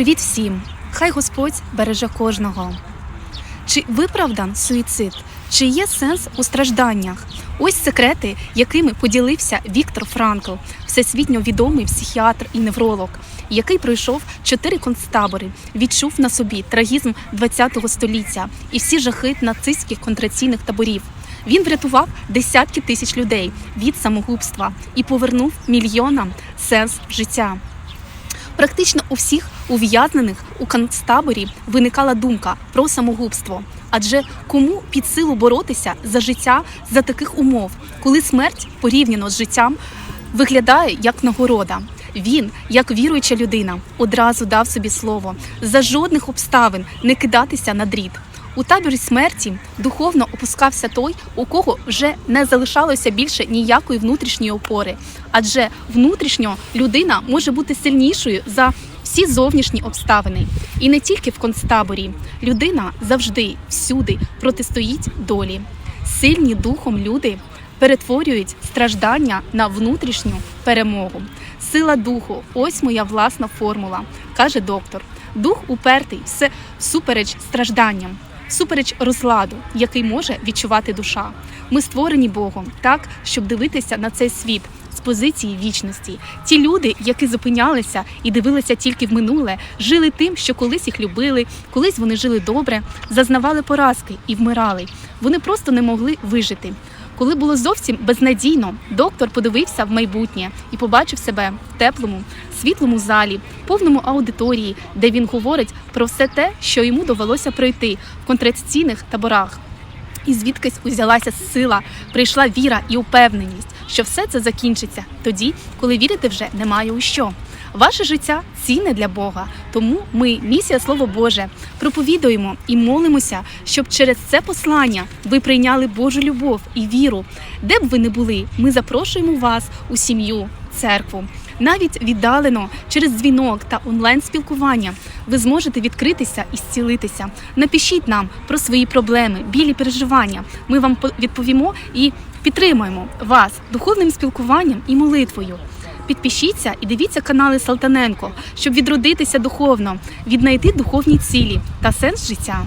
Привіт всім! Хай Господь береже кожного. Чи виправдан суїцид? Чи є сенс у стражданнях? Ось секрети, якими поділився Віктор Франкл, всесвітньо відомий психіатр і невролог, який пройшов чотири концтабори, відчув на собі трагізм ХХ століття і всі жахи нацистських контраційних таборів. Він врятував десятки тисяч людей від самогубства і повернув мільйонам сенс життя. Практично у всіх ув'язнених у концтаборі виникала думка про самогубство. Адже кому під силу боротися за життя за таких умов, коли смерть порівняно з життям виглядає як нагорода. Він, як віруюча людина, одразу дав собі слово за жодних обставин не кидатися на дріт. У таборі смерті духовно опускався той, у кого вже не залишалося більше ніякої внутрішньої опори, адже внутрішньо людина може бути сильнішою за всі зовнішні обставини. І не тільки в концтаборі. Людина завжди, всюди протистоїть долі. Сильні духом люди перетворюють страждання на внутрішню перемогу. Сила духу ось моя власна формула, каже доктор. Дух упертий, все всупереч стражданням, всупереч розладу, який може відчувати душа. Ми створені Богом так, щоб дивитися на цей світ з позиції вічності. Ті люди, які зупинялися і дивилися тільки в минуле, жили тим, що колись їх любили, колись вони жили добре, зазнавали поразки і вмирали. Вони просто не могли вижити. Коли було зовсім безнадійно, доктор подивився в майбутнє і побачив себе в теплому, світлому залі, повному аудиторії, де він говорить про все те, що йому довелося пройти в контраційних таборах. І звідкись узялася сила, прийшла віра і упевненість, що все це закінчиться тоді, коли вірити вже немає у що. Ваше життя цінне для Бога, тому ми, місія Слово Боже, проповідуємо і молимося, щоб через це послання ви прийняли Божу любов і віру. Де б ви не були, ми запрошуємо вас у сім'ю, церкву. Навіть віддалено через дзвінок та онлайн спілкування ви зможете відкритися і зцілитися. Напишіть нам про свої проблеми, білі переживання. Ми вам по- відповімо і підтримуємо вас духовним спілкуванням і молитвою. Підпишіться і дивіться канали Салтаненко, щоб відродитися духовно, віднайти духовні цілі та сенс життя.